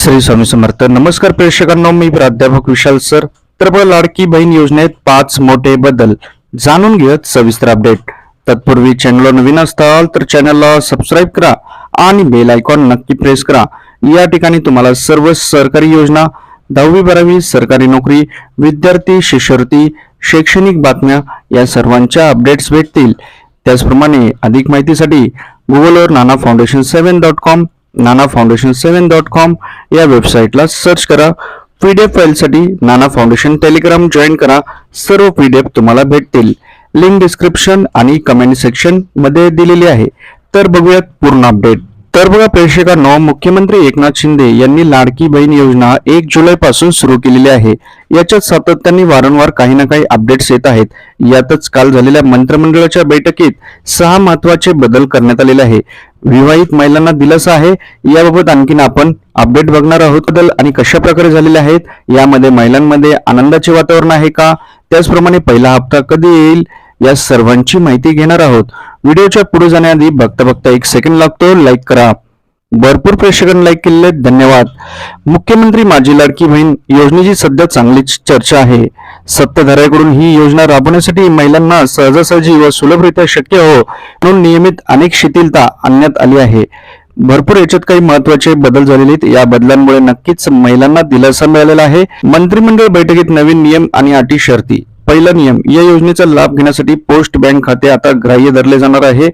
श्री स्वामी समर्थ. नमस्कार प्रेक्षकांना मी प्राध्यापक विशाल सर. तर लाडकी बहीण योजनेत पाच मोठे बदल. जाणून घेत सविस्तर अपडेट. तत्पूर्वी चॅनलवर नवीन असताल तर चॅनलला सबस्क्राईब करा आणि बेल आयकॉन नक्की प्रेस करा. या ठिकाणी तुम्हाला सर्व सरकारी योजना दहावी बारावी सरकारी नोकरी विद्यार्थी शिष्यवृत्ती शैक्षणिक बातम्या या सर्वांच्या अपडेट्स भेटतील. त्याचप्रमाणे अधिक माहितीसाठी गुगलवर Nana foundation seven dot com Nana foundation seven dot com या वेबसाईटला सर्च करा. पी डी एफ फाईलसाठी नाना फाउंडेशन टेलिग्राम जॉईन करा. सर्व पी डी एफ तुम्हाला भेटतील. लिंक डिस्क्रिप्शन आणि कमेंट सेक्शनमध्ये दिलेली आहे. तर बघूयात पूर्ण अपडेट तर बघा प्रेक्षकांनो मुख्यमंत्री एकनाथ शिंदे यांनी लाडकी बहीण योजना एक जुलैपासून सुरू केलेली आहे. याच्यात सातत्याने वारंवार काही ना काही अपडेट्स येत आहेत. यातच काल झालेल्या मंत्रिमंडळाच्या बैठकीत सहा महत्त्वाचे बदल करण्यात आलेले आहे. विवाहित महिलांना दिलासा आहे. याबाबत आणखीन आपण अपडेट बघणार आहोत. बदल आणि कशा प्रकारे झालेले आहेत यामध्ये महिलांमध्ये आनंदाचे वातावरण आहे का? त्याचप्रमाणे पहिला हप्ता कधी येईल? या सर्वांची माहिती घेणार आहोत. व्हिडिओच्या पुढे जाण्याआधी बघता बघता एक सेकंड लागतो. लाईक करा. भरपूर प्रेक्षकांनी लाईक केलेले धन्यवाद. मुख्यमंत्री माझी लाडकी बहीण योजनेची सध्या चांगलीच चर्चा आहे. सत्ताधाऱ्याकडून ही योजना राबवण्यासाठी महिलांना सहजासहजी व सुलभरित्या शक्य हो म्हणून नियमित अनेक शिथिलता आणण्यात आली आहे. भरपूर याच्यात काही महत्त्वाचे बदल झालेले आहेत. या बदलांमुळे नक्कीच महिलांना दिलासा मिळालेला आहे. मंत्रिमंडळ बैठकीत नवीन नियम आणि अटी शर्ती. पहिला नियम या योजनेचा लाभ घेण्यासाठी पोस्ट बँक खाते आता ग्राह्य धरले जाणार आहे.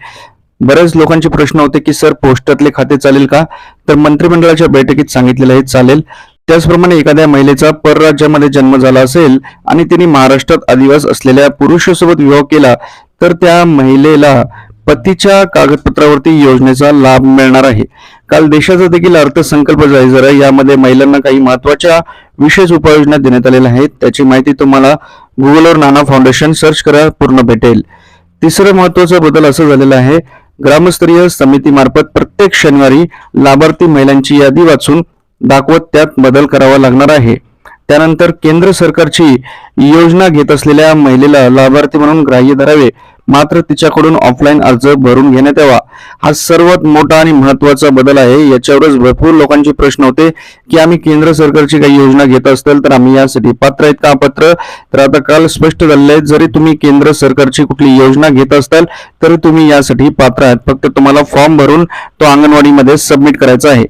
बरेच लोकांचे प्रश्न होते की सर पोस्टातले खाते चालेल का? तर मंत्रिमंडळाच्या बैठकीत सांगितलेलं आहे चालेल. त्याचप्रमाणे एखाद्या महिलेचा परराज्यामध्ये जन्म झाला असेल आणि तिने महाराष्ट्रात आदिवास असलेल्या पुरुषासोबत विवाह केला तर त्या महिलेला पतीच्या कागदपत्रावरती योजनेचा लाभ मिळणार आहे. काल देशाचा देखील अर्थसंकल्प जाहीर झाला. यामध्ये महिलांना काही महत्त्वाच्या विशेष उपाययोजना देण्यात आलेल्या आहेत. त्याची माहिती तुम्हाला गुगलवर नाना फाउंडेशन सर्च करा पूर्ण भेटेल. तिसरं महत्त्वाचा बदल असं झालेला आहे. ग्रामस्तरीय समितीमार्फत प्रत्येक शनिवारी लाभार्थी महिलांची यादी वाचून दाखवत त्यात बदल करावा लागणार आहे. त्यानंतर केंद्र सरकारची योजना घेत असलेल्या महिलेला लाभार्थी म्हणून ग्राह्य धरावे. मात्र तिच्याकडून ऑफलाईन अर्ज भरून घेण्यात यावा हा सर्वात मोठा आणि महत्त्वाचा बदल आहे. याच्यावरच भरपूर लोकांचे प्रश्न होते की आम्ही केंद्र सरकारची काही योजना घेत असेल तर आम्ही यासाठी पात्र आहेत का पात्र तर आता काल स्पष्ट झालेलं आहे जरी तुम्ही केंद्र सरकारची कुठली योजना घेत असाल तरी तुम्ही यासाठी पात्र आहात. फक्त तुम्हाला फॉर्म भरून तो अंगणवाडीमध्ये सबमिट करायचा आहे.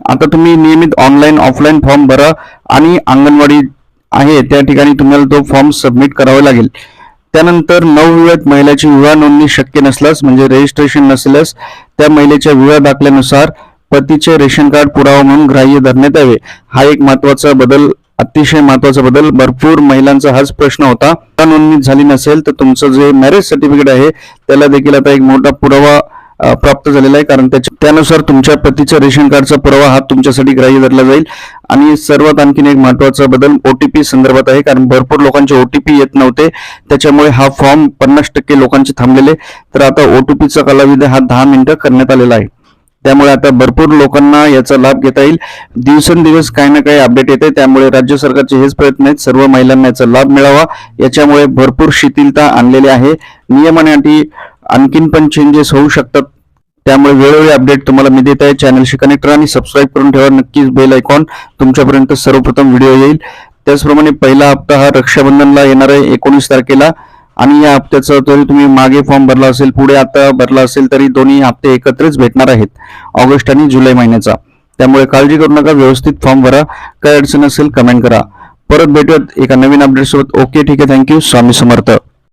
आता तुम्ही नियमित ऑनलाईन ऑफलाईन फॉर्म भरा आणि अंगणवाडी आहे त्या ठिकाणी तुम्हाला तो फॉर्म सबमिट करावा लागेल. त्यानंतर नवविवाहित महिलेची विवाह नोंदणी शक्य नसल्यास म्हणजे रजिस्ट्रेशन नसल्यास त्या महिलेच्या विवाह दाखल्यानुसार पतीचे रेशन कार्ड पुरावा म्हणून ग्राह्य धरण्यात यावे. हा एक महत्त्वाचा बदल अतिशय महत्त्वाचा बदल. भरपूर महिलांचा हाच प्रश्न होता. नोंदणी झाली नसेल तर तुमचं जे मॅरेज सर्टिफिकेट आहे त्याला देखील आता एक मोठा पुरावा प्राप्त झालेला आहे. कारण त्याच्या त्यानुसार तुमच्या पतीच्या रेशन कार्डचा पुरावा हा तुमच्यासाठी ग्राह्य धरला जाईल. आणि सर्वात आणखीन एक महत्त्वाचा बदल ओटीपी संदर्भात आहे. कारण भरपूर लोकांचे ओटीपी येत नव्हते. त्याच्यामुळे हा फॉर्म पन्नास टक्के लोकांचे थांबलेले. तर आता ओटीपीचा कालावधी हा दहा मिनिटं करण्यात आलेला आहे. त्यामुळे आता भरपूर लोकांना याचा लाभ घेता येईल. दिवसेंदिवस काही ना काही अपडेट येते. त्यामुळे राज्य सरकारचे हेच प्रयत्न आहेत. सर्व महिलांना याचा लाभ मिळावा. याच्यामुळे भरपूर शिथिलता आणलेली आहे. नियम आणखीन पण चेंजेस होऊ शकतात. त्यामुळे वेळोवेळी अपडेट तुम्हाला मी देत आहे. चॅनलशी कनेक्ट राहा आणि सबस्क्राईब करून ठेवा. नक्कीच बेल आयकॉन तुमच्यापर्यंत सर्वप्रथम व्हिडिओ येईल. त्याचप्रमाणे पहिला हप्ता हा रक्षाबंधनला येणार आहे एकोणीस तारखेला. आणि या हप्त्याचा जरी तुम्ही मागे फॉर्म भरला असेल पुढे आता भरला असेल तरी दोन्ही हप्ते एकत्रच भेटणार आहेत ऑगस्ट आणि जुलै महिन्याचा. त्यामुळे काळजी करू नका व्यवस्थित फॉर्म भरा. काय अडचण असेल कमेंट करा. परत भेटूयात एका नवीन अपडेट सोबत. ओके ठीक आहे. Thank you Swami Samarth.